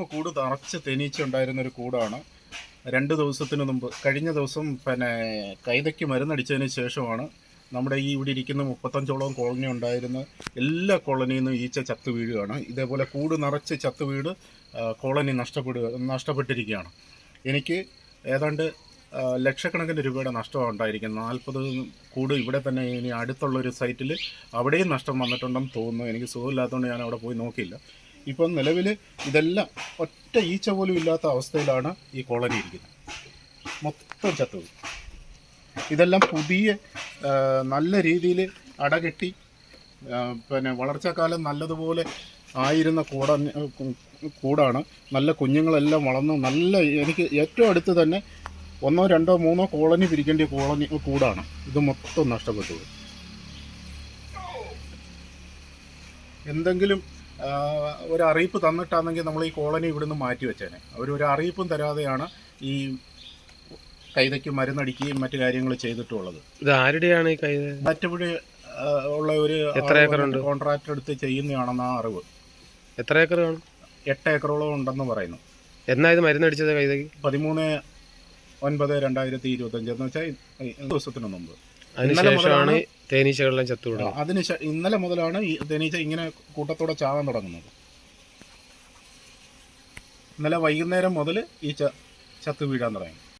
മൂന്ന് കൂട് തറച്ച് തേനീച്ച ഉണ്ടായിരുന്ന ഒരു കൂടാണ്. രണ്ട് ദിവസത്തിന് മുമ്പ് കഴിഞ്ഞ ദിവസം പിന്നെ കൈതയ്ക്ക് മരുന്നടിച്ചതിന് ശേഷമാണ് നമ്മുടെ ഈ ഇവിടെ ഇരിക്കുന്ന മുപ്പത്തഞ്ചോളം കോളനി ഉണ്ടായിരുന്ന എല്ലാ കോളനിയിൽ നിന്നും ഈച്ച ചത്ത് വീഴുകയാണ്. ഇതേപോലെ കൂട് നിറച്ച് ചത്ത് വീട് കോളനി നഷ്ടപ്പെടുക നഷ്ടപ്പെട്ടിരിക്കുകയാണ്. എനിക്ക് ഏതാണ്ട് ലക്ഷക്കണക്കിന് രൂപയുടെ നഷ്ടമാണ് ഉണ്ടായിരിക്കുന്നത്. നാൽപ്പത് കൂട് ഇവിടെ തന്നെ ഇനി അടുത്തുള്ള ഒരു സൈറ്റിൽ അവിടെയും നഷ്ടം വന്നിട്ടുണ്ടെന്ന് തോന്നുന്നു. എനിക്ക് സുഖമില്ലാത്തതുകൊണ്ട് ഞാൻ അവിടെ പോയി നോക്കിയില്ല. ഇപ്പം നിലവിൽ ഇതെല്ലാം ഒറ്റ ഈച്ച പോലും ഇല്ലാത്ത അവസ്ഥയിലാണ് ഈ കോളനി ഇരിക്കുന്നത്. മൊത്തം ചത്തുപോയി ഇതെല്ലാം പുതിയ നല്ല രീതിയിൽ അടകെട്ടി പിന്നെ വളർച്ചക്കാലം നല്ലതുപോലെ ആയിരുന്ന കൂട കൂടാണ്. നല്ല കുഞ്ഞുങ്ങളെല്ലാം വളർന്ന് നല്ല എനിക്ക് ഏറ്റവും അടുത്ത് തന്നെ ഒന്നോ രണ്ടോ മൂന്നോ കോളനി പിരിക്കേണ്ട കോളനി കൂടാണ്. ഇത് മൊത്തം നഷ്ടപ്പെട്ടു. എന്തെങ്കിലും ഒരു അറിയിപ്പ് തന്നിട്ടാണെങ്കിൽ നമ്മൾ ഈ കോളനി ഇവിടുന്ന് മാറ്റി വെച്ചേനെ. അവർ ഒരു അറിയിപ്പും തരാതെയാണ് ഈ കൈതയ്ക്ക് മരുന്നടിക്കുകയും മറ്റു കാര്യങ്ങൾ ചെയ്തിട്ടുള്ളത്. ഇത് ആരുടെയാണ് ഈ കൈ മറ്റുപടി ഉള്ള ഒരു എത്ര ഏക്കറുണ്ട്? കോൺട്രാക്ട് എടുത്ത് ചെയ്യുന്നതാണെന്ന അറിവ്. എത്ര ഏക്കർ കാണും? എട്ട് ഏക്കറോളം ഉണ്ടെന്ന് പറയുന്നു. എന്നാ ഇത് മരുന്നടിച്ചത് കൈതയ്ക്ക്? പതിമൂന്ന് ഒൻപത് രണ്ടായിരത്തി ഇരുപത്തഞ്ച് എന്ന് വെച്ചാൽ ദിവസത്തിന് മുമ്പ്. അതിന് ഇന്നലെ മുതലാണ് തേനീച്ചകളെല്ലാം ചത്തുവിടുന്നത്. അതിന് ഇന്നലെ മുതലാണ് ഈ തേനീച്ച ഇങ്ങനെ കൂട്ടത്തോടെ ചാകാൻ തുടങ്ങുന്നത്. ഇന്നലെ വൈകുന്നേരം മുതൽ ഈ ചത്ത് വീഴാൻ തുടങ്ങി.